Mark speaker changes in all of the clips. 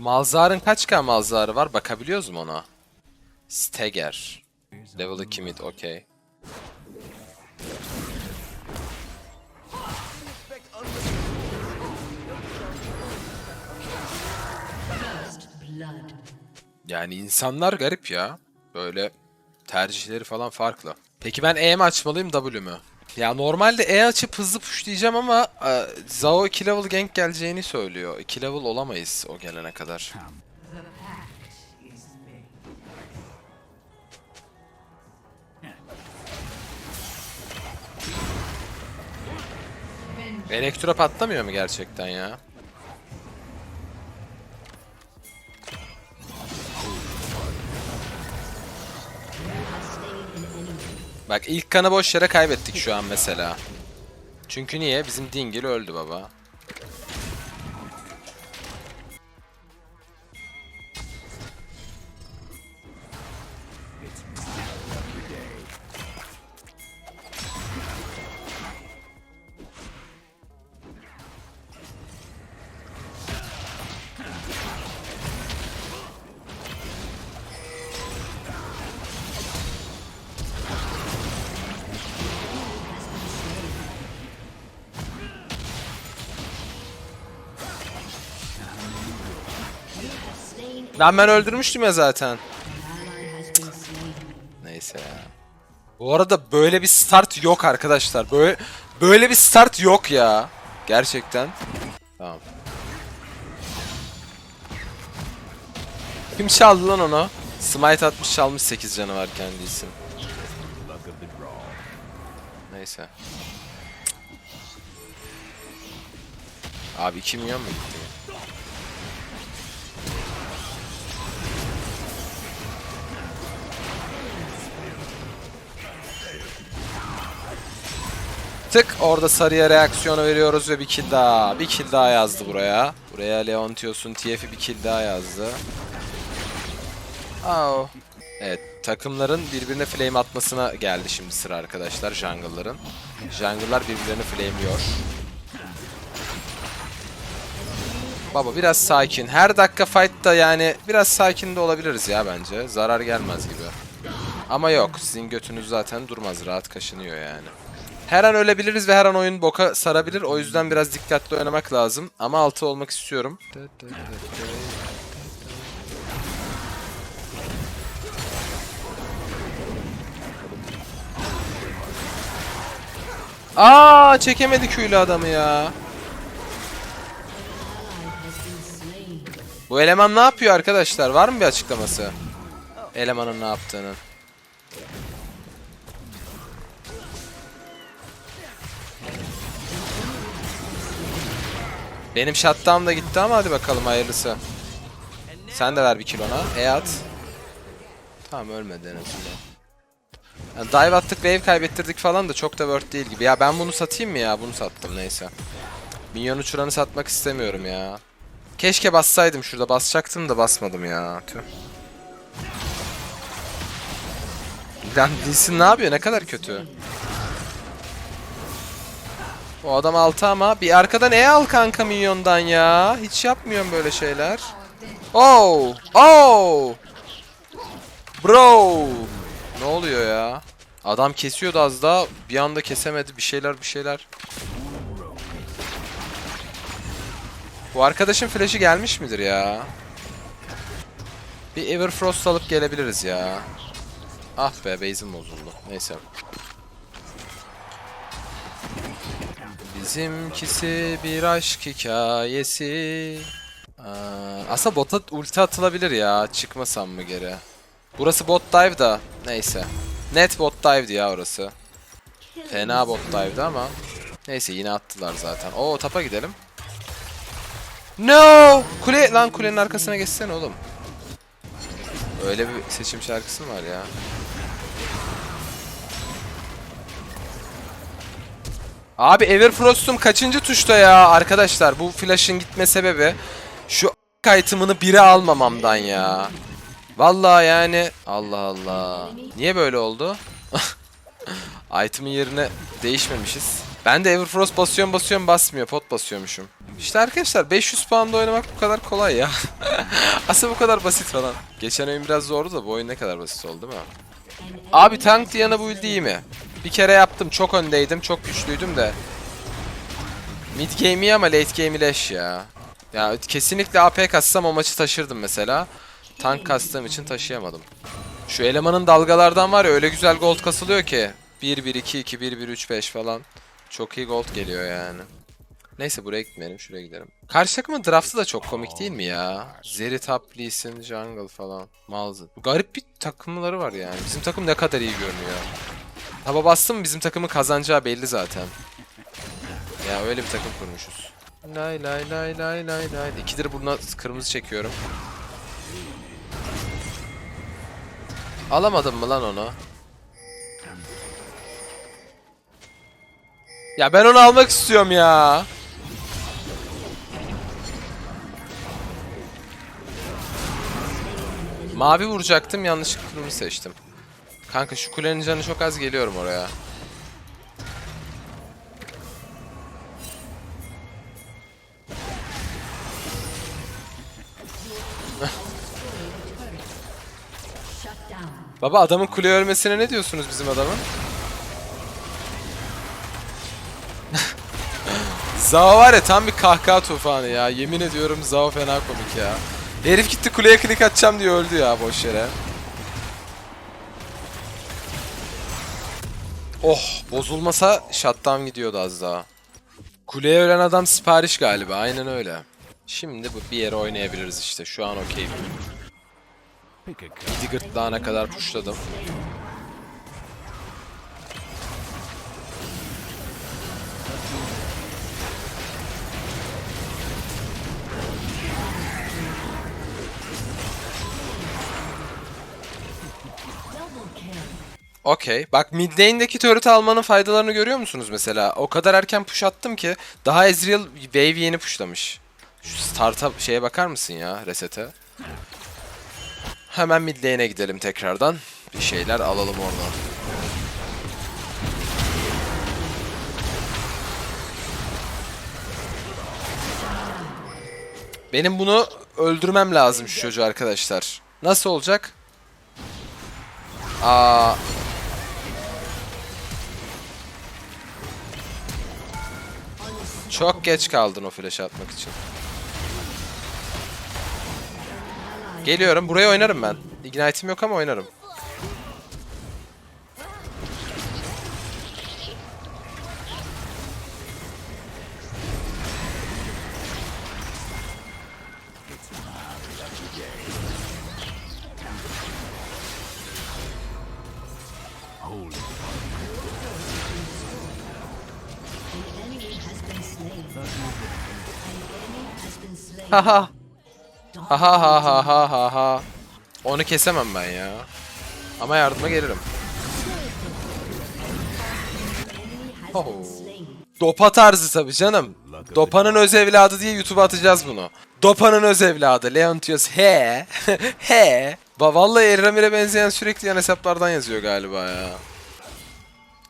Speaker 1: Malzar'ın kaç k Malzar'ı var? Bakabiliyoruz mu ona? Stagger. Level 2 mid, okey. Yani insanlar garip ya. Böyle tercihleri falan farklı. Peki ben E mi açmalıyım W mü? Ya normalde E açıp hızlı pushlayacağım ama e, Zao 2 level gank geleceğini söylüyor. 2 level olamayız o gelene kadar. Elektro patlamıyor mu gerçekten ya? Bak ilk kanı boş yere kaybettik şu an mesela. Çünkü niye? Bizim Dingil öldü baba. Lan ben öldürmüştüm ya zaten. Neyse ya. Bu arada böyle bir start yok arkadaşlar. Böyle böyle bir start yok ya. Gerçekten. Tamam. Kim çaldı lan onu? Smite atmış çalmış 8 canı var kendisi. Neyse. Abi 2 milyon mu gitti? Tık orada sarıya reaksiyonu veriyoruz ve bir kill daha. Bir kill daha yazdı buraya. Buraya Leontios'un TF'i bir kill daha yazdı. Au. Evet takımların birbirine flame atmasına geldi şimdi sıra arkadaşlar jungle'ların. Jungle'lar birbirlerini flame'liyor. Baba biraz sakin. Her dakika fight'ta yani biraz sakin de olabiliriz ya bence. Zarar gelmez gibi. Ama yok sizin götünüz zaten durmaz rahat kaşınıyor yani. Her an ölebiliriz ve her an oyun boka sarabilir. O yüzden biraz dikkatli oynamak lazım. Ama altı olmak istiyorum. Aa çekemedi köylü adamı ya. Bu eleman ne yapıyor arkadaşlar? Var mı bir açıklaması? Elemanın ne yaptığının. Benim shutdown da gitti ama hadi bakalım hayırlısı. Sen de ver bir kilo ona. E at. Tamam ölmedi en azından. Yani dive attık wave kaybettirdik falan da çok da worth değil gibi. Ya ben bunu satayım mı ya? Bunu sattım neyse. Minyon uçuranı satmak istemiyorum ya. Keşke bassaydım şurada. Basacaktım da basmadım ya. Tüh. Lan Lee ne yapıyor? Ne kadar kötü. O adam altı ama bir arkadan E al kanka minyondan ya. Hiç yapmıyorum böyle şeyler. Oh! Oh! Bro! Ne oluyor ya? Adam kesiyordu az daha. Bir anda kesemedi. Bir şeyler bir şeyler. Bu arkadaşın flash'ı gelmiş midir ya? Bir Everfrost alıp gelebiliriz ya. Ah be base'im bozuldu. Neyse. Bizimkisi bir aşk hikayesi. Aa, aslında bota ulti atılabilir ya. Çıkmasam mı geri? Burası bot dive da. Neyse. Net bot dive'di ya orası. Fena bot dive'di ama. Neyse yine attılar zaten. Oo tapa gidelim. No! Kule lan kulenin arkasına geçsene oğlum. Öyle bir seçim şarkısı mı var ya? Abi Everfrost'um kaçıncı tuşta ya arkadaşlar? Bu flash'ın gitme sebebi şu item'ını bire almamamdan ya. Vallahi yani Allah Allah. Niye böyle oldu? Item'ın yerine değişmemişiz. Ben de Everfrost basıyorum basıyorum basmıyor. Pot basıyormuşum. İşte arkadaşlar 500 puanda oynamak bu kadar kolay ya. Aslında bu kadar basit falan. Geçen oyun biraz zordu da bu oyun ne kadar basit oldu değil mi? Abi tank Diana build iyi mi? Bir kere yaptım çok öndeydim çok güçlüydüm de. Mid game iyi ama late game leş ya. Ya kesinlikle AP kassam o maçı taşırdım mesela. Tank kastığım için taşıyamadım. Şu elemanın dalgalardan var ya öyle güzel gold kasılıyor ki. 1-1-2-2, 1-1-3-5 falan. Çok iyi gold geliyor yani. Neyse buraya gitmeyelim şuraya gidelim. Karşı takımın draftı da çok komik değil mi ya? Zeri top, Lee Sin, Jungle falan. Malzı. Garip bir takımları var yani. Bizim takım ne kadar iyi görünüyor. Taba bastım bizim takımın kazanacağı belli zaten. Ya öyle bir takım kurmuşuz. Lay lay lay lay lay lay. İkidir buna kırmızı çekiyorum. Alamadım mı lan onu? Ya ben onu almak istiyorum ya. Mavi vuracaktım yanlışlıkla kırmızı seçtim. Kanka şu kulenin canı çok az geliyorum oraya. Baba adamın kule ölmesine ne diyorsunuz bizim adamın? Zao var ya tam bir kahkaha tufanı ya. Yemin ediyorum Zao fena komik ya. Herif gitti kuleye klik atacağım diye öldü ya boş yere. Oh bozulmasa shutdown gidiyordu az daha. Kuleye ölen adam sipariş galiba aynen öyle. Şimdi bu bir yere oynayabiliriz işte şu an okey. Gidi gırtlağına kadar pushladım.
Speaker 2: Double kill.
Speaker 1: Okey. Bak mid lane'deki turret almanın faydalarını görüyor musunuz mesela? O kadar erken push attım ki daha Ezreal wave yeni pushlamış. Şu start'a şeye bakar mısın ya resete? Hemen mid lane'e gidelim tekrardan. Bir şeyler alalım oradan. Benim bunu öldürmem lazım şu çocuğu arkadaşlar. Nasıl olacak? Aa, Çok geç kaldın o flash atmak için. Geliyorum. Buraya oynarım ben. Ignite'im yok ama oynarım.
Speaker 2: Been slain.
Speaker 1: Haha. Haha ha ha ha ha ha. Onu kesemem ben ya. Ama yardıma gelirim. Oh. Dopa tarzı tabii canım. Dopa'nın öz evladı diye YouTube'a atacağız bunu. Dopa'nın öz evladı. Leontios he. he. Ba vallahi Eramir'e benzeyen sürekli yan hesaplardan yazıyor galiba ya.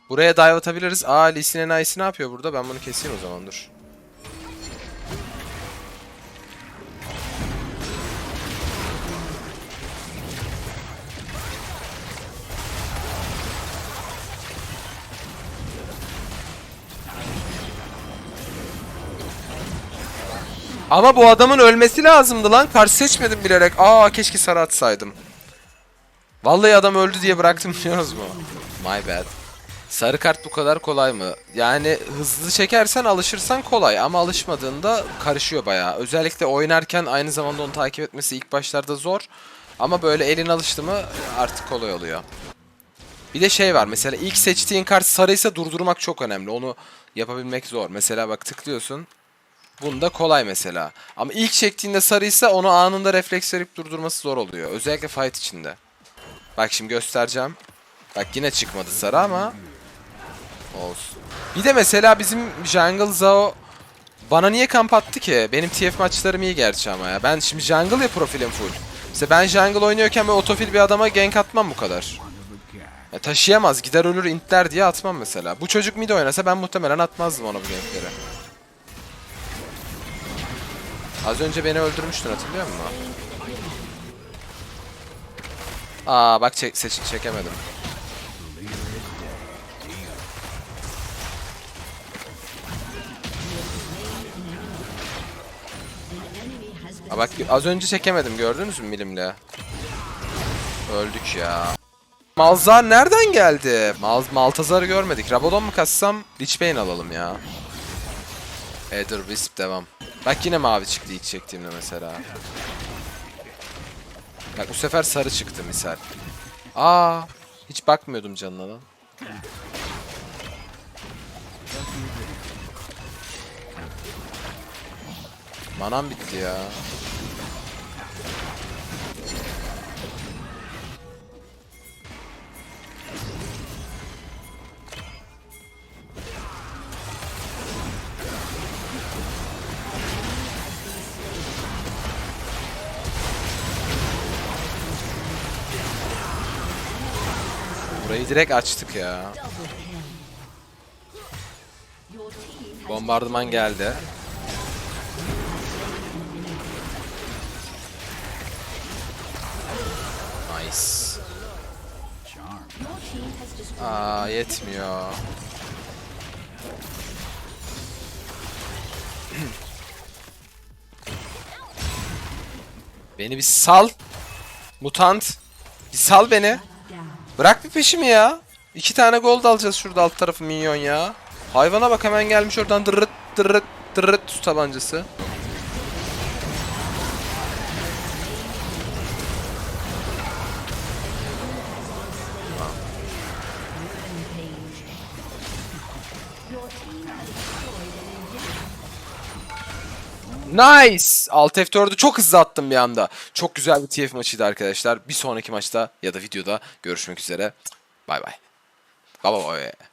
Speaker 1: Buraya dive atabiliriz. Aa Lee Sin ne yapıyor burada? Ben bunu keseyim o zaman dur. Ama bu adamın ölmesi lazımdı lan. Karşı seçmedim bilerek. Aa keşke sarı atsaydım. Vallahi adam öldü diye bıraktım biliyorsunuz mu? My bad. Sarı kart bu kadar kolay mı? Yani hızlı çekersen alışırsan kolay ama alışmadığında karışıyor bayağı. Özellikle oynarken aynı zamanda onu takip etmesi ilk başlarda zor. Ama böyle elin alıştı mı artık kolay oluyor. Bir de şey var mesela ilk seçtiğin kart sarıysa durdurmak çok önemli. Onu yapabilmek zor. Mesela bak tıklıyorsun. Bunda kolay mesela. Ama ilk çektiğinde sarıysa onu anında refleks verip durdurması zor oluyor. Özellikle fight içinde. Bak şimdi göstereceğim. Bak yine çıkmadı sarı ama olsun. Bir de mesela bizim Jungle Zao bana niye kamp attı ki? Benim TF maçlarım iyi gerçi ama ya. Ben şimdi jungle ya profilim full. Mesela ben jungle oynuyorken böyle otofil bir adama gank atmam bu kadar. Ya taşıyamaz. Gider ölür intler diye atmam mesela. Bu çocuk mid oynasa ben muhtemelen atmazdım ona bu gameplere. Az önce beni öldürmüştün hatırlıyor musun? Aa bak çek seç çekemedim. Aa bak az önce çekemedim gördünüz mü milimle? Öldük ya. Malzar nereden geldi? Mal Maltazar'ı görmedik. Rabadon mu kassam Lich alalım ya. Ether Wisp devam. Bak yine mavi çıktı ilk çektiğimde mesela. Bak bu sefer sarı çıktı misal. Aa, hiç bakmıyordum canına lan. Manam bitti ya. Burayı direkt açtık ya. Bombardıman geldi. Nice. Aa yetmiyor. beni bir sal. Mutant. Bir sal beni. Bırak bir peşimi ya. İki tane gold alacağız şurada alt tarafı minyon ya. Hayvana bak hemen gelmiş oradan dırırt dırırt dırırt su tabancası. Nice! Alt F4'ü çok hızlı attım bir anda. Çok güzel bir TF maçıydı arkadaşlar. Bir sonraki maçta ya da videoda görüşmek üzere. Bay bay. Bye bye.